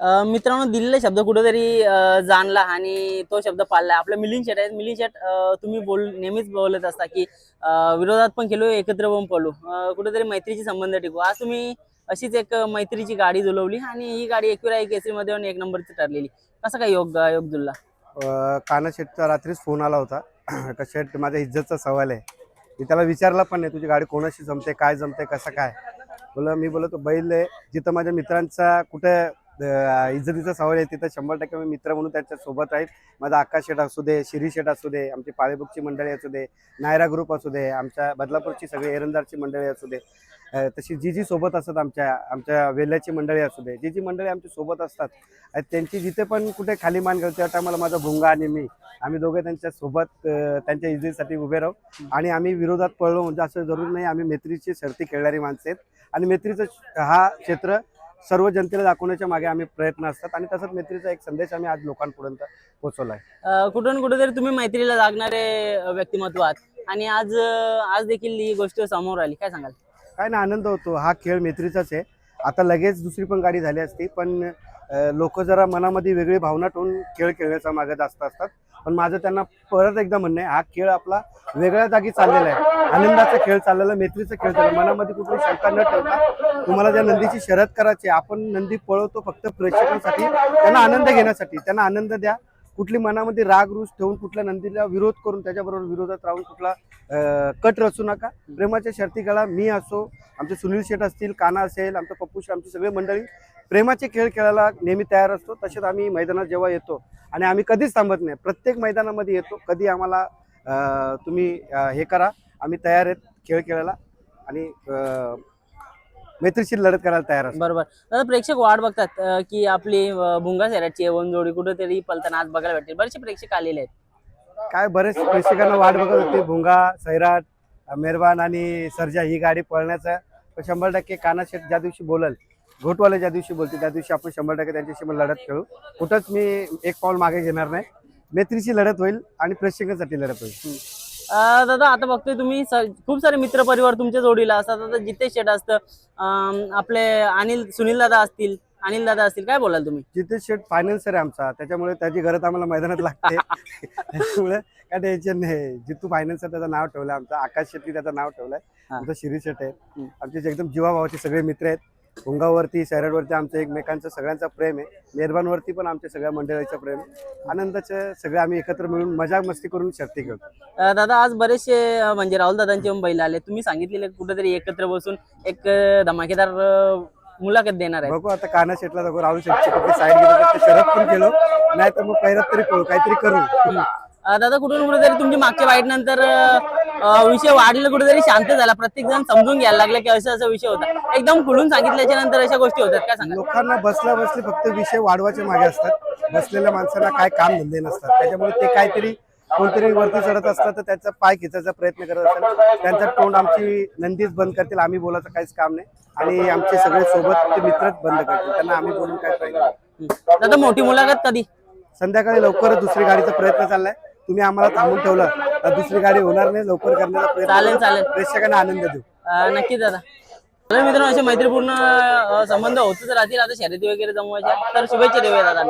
मित्रांनो दिलेला शब्द कुठेतरी जाणला आणि तो शब्द पाळला. आपला मिलिंद शेट आहे मिलिंद शेट तुम्ही बोल नेहमीच बोलत असता की विरोधात पण खेळू एकत्र पण पळू. कुठेतरी मैत्रीचे संबंध टिकू. आज तुम्ही अशीच एक मैत्रीची गाडी जुलवली आणि ही गाडी एकविरा एक केसरीमध्ये मध्ये एक नंबरची ठरलेली. कसं काय योग योग दुल्ला? काना शेटचा रात्रीच फोन आला होता. का शेट माझ्या इज्जतचा सवाल आहे. मी त्याला विचारला पण नाही तुझी गाडी कोणाशी जमते काय जमते कसं काय? बोला मी बोलतो बैल आहे. जिथं माझ्या मित्रांचा कुठे इज्जतीचा सवाल आहे तिथं शंभर टक्के मी मित्र म्हणून त्याच्या सोबत आहेत माझा आकाश शेठ असू दे शिरी शेठ असू दे आमची पाळेबुकची मंडळी असू दे नायरा ग्रुप असू दे आमच्या बदलापूरची सगळी एरंदारची मंडळी असू दे. तशी जी जी सोबत असतात आमच्या आमच्या वेल्याची मंडळी असू दे जी जी मंडळी आमच्यासोबत असतात त्यांची जिथे पण कुठे खाली मान घालतो त्या टायमाला माझा भुंगा आणि मी आम्ही दोघे त्यांच्यासोबत त्यांच्या इज्जतीसाठी उभे राहू. आणि आम्ही विरोधात पळलो म्हणजे असं जरूर नाही आम्ही मैत्रीची शर्ती खेळणारी माणसं आहेत. आणि मैत्रीचं हा क्षेत्र सर्व जनतेला दाखवण्याच्या मागे आम्ही प्रयत्न असतात आणि तसंच मैत्रीचा एक संदेश आम्ही आज लोकांपर्यंत पोहोचवला आहे अ, कुठून कुठेतरी तुम्ही मैत्रीला लागणारे व्यक्तिमत्व आहात. आणि आज आज देखील ही गोष्ट समोर आली. काय सांगाल? काय ना आनंद होतो. हा खेळ मैत्रीचाच आहे. आता लगेच दुसरी पण गाडी झाली असती पण लोक जरा मनामध्ये वेगळी भावना ठेवून खेळ खेळण्याचा मागे जास्त असतात. पण माझं त्यांना परत एकदा म्हणणं आहे हा खेळ आपला वेगळ्या जागी चाललेला आहे. आनंदाचा खेळ चाललेला मैत्रीचा खेळ चालला मनामध्ये कुठली शंका न ठेवता तुम्हाला ज्या नंदीची शर्यत करायची आहे, आपण नंदी पळवतो फक्त प्रेक्षकांसाठी त्यांना आनंद घेण्यासाठी. त्यांना आनंद द्या. कुठली मनामध्ये राग रुस ठेवून कुठल्या नंदीला विरोध करून त्याच्याबरोबर विरोधात राहून कुठला कट रचू नका. प्रेमाच्या शर्ती खेळा मी असो आमचे सुनील शेठ असतील काना असेल आमचं पप्पू आमची सगळे मंडळी प्रेमाचे खेळ खेळायला नेहमी तयार असतो. तसेच आम्ही मैदानात जेव्हा येतो आणि आम्ही कधीच थांबत नाही प्रत्येक मैदानामध्ये येतो. कधी आम्हाला तुम्ही हे करा आम्ही तयार आहेत खेळ खेळायला आणि अं, मैत्रीशीर लढत करायला तयार असतो. बरोबर. दादा प्रेक्षक वाट बघतात की आपली भुंगा सैराटची एवन जोडी कुठेतरी पलताना आज बघायला भेटेल बरेचसे प्रेक्षक आलेले आहेत. काय बरेच प्रेक्षकांना वाट बघत होती भुंगा सैराट मेहरबान आणि सर्जा ही गाडी पळण्याचा. शंभर टक्के काना शेठ ज्या दिवशी बोलल घोटवाले ज्या दिवशी बोलतील त्या दिवशी आपण शंभर टक्के त्यांच्याशी पण लढत खेळू. कुठंच मी एक पाऊल मागे घेणार नाही. मैत्रीची लढत होईल आणि प्रेक्षकांसाठी लढत होईल. अ, दादा आता बघतोय तुम्ही स- खूप सारे मित्र परिवार तुमच्या जोडीला असतात. आता जितेश शेट असतं आपले अनिल सुनील दादा असतील अनिल दादा असतील काय बोलाल तुम्ही? जिथे शेठ फायनान्सर आहे आमचा. त्याच्यामुळे त्याची गरज आम्हाला मैदानात लागते. त्याच्यामुळे काय टेन्शन नाही. जितू फायनान्सर त्याचं नाव ठेवलं आमचं. आकाश शेट्टी त्याचं नाव ठेवलंय. हा. आमचं शिरी शेट आहे. हम्म. आमचे जे एकदम जीवाभावाचे सगळे मित्र आहेत. भुंगावरती सैराटवरती आमचं एकमेकांचं सगळ्यांचा प्रेम आहे. मेहरबानवरती पण आमच्या सगळ्या मंडळीचं प्रेम आहे. आनंदाचे सगळे आम्ही एकत्र मिळून मजा मस्ती करून शर्ती खेळतो. अ, दादा आज बरेचसे अ, म्हणजे राहुल दादांचे पण बैल आले तुम्ही सांगितलेले कुठेतरी एकत्र बसून एक अ, धमाकेदार अ, मुलाखत देणार आहे बघू आता काना शेटला दाखवू राहुल शेटची साईड तर शरद पण केलो नाही तर मग पहिल्यात तरी करू काहीतरी करू. अ, दादा कुठून कुठेतरी तुमच्या मागच्या वाईट नंतर विषय वाढला कुठेतरी शांत झाला. प्रत्येक जण समजून घ्यायला लागले की असं असं विषय होता. एकदम खुलून सांगितल्याच्या नंतर अशा गोष्टी होतात काय सांगा? लोकांना बसल्या बसले फक्त विषय वाढवायचे मागे असतात. बसलेल्या माणसांना काय काम धंदे नसतात. त्याच्यामुळे ते काहीतरी कोणतरी वरती चढत असतात तर त्याचा पाय खेचायचा प्रयत्न करत असतात. त्यांचा तोंड आमची नंदीच बंद करतील. आम्ही बोलायचं काहीच काम नाही. आणि आमचे सगळे सोबत ते मित्रच बंद करतील. त्यांना आम्ही बोलून काय पाहिजे. दादा मोठी मुलाखत कधी? संध्याकाळी लवकरच दुसरी गाडीचा प्रयत्न चाललाय. तुम्ही आम्हाला थांबून ठेवलं. दुसरी गाडी होणार नाही लवकर करण्याचा प्रयत्न चालेल. चालेल. प्रेक्षकांना आनंद देऊ अ, नक्कीच दादा तर मित्रांनो असे मैत्रीपूर्ण अ, संबंध होतच राहतील आता शर्यती वगैरे जमवायच्या तर शुभेच्छा देऊया दादा